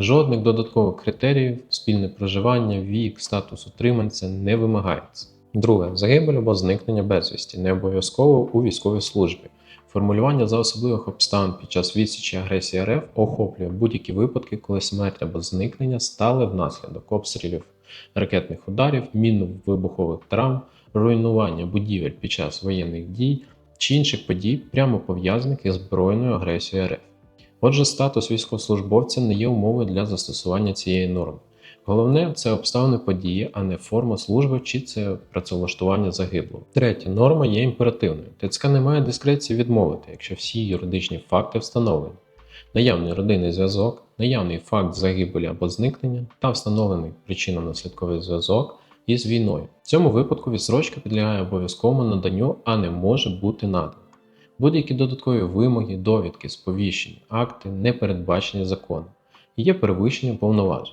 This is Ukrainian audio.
Жодних додаткових критеріїв, спільне проживання, вік, статус утриманця не вимагається. Друге загибель або зникнення безвісті не обов'язково у військовій службі. Формулювання за особливих обставин під час відсічі агресії РФ охоплює будь-які випадки, коли смерть або зникнення стали внаслідок обстрілів, ракетних ударів, мінно-вибухових травм, руйнування будівель під час воєнних дій чи інших подій, прямо пов'язаних із збройною агресією РФ. Отже, статус військовослужбовця не є умовою для застосування цієї норми. Головне це обставини події, а не форма служби чи це працевлаштування загиблого. Третя норма є імперативною. ТЦК не має дискреції відмовити, якщо всі юридичні факти встановлені. Наявний родинний зв'язок, наявний факт загибелі або зникнення та встановлений причинно-наслідковий зв'язок із війною. В цьому випадку відсрочка підлягає обов'язковому наданню, а не може бути надана. Будь-які додаткові вимоги, довідки, сповіщення, акти не передбачені законом є перевищенням повноважень.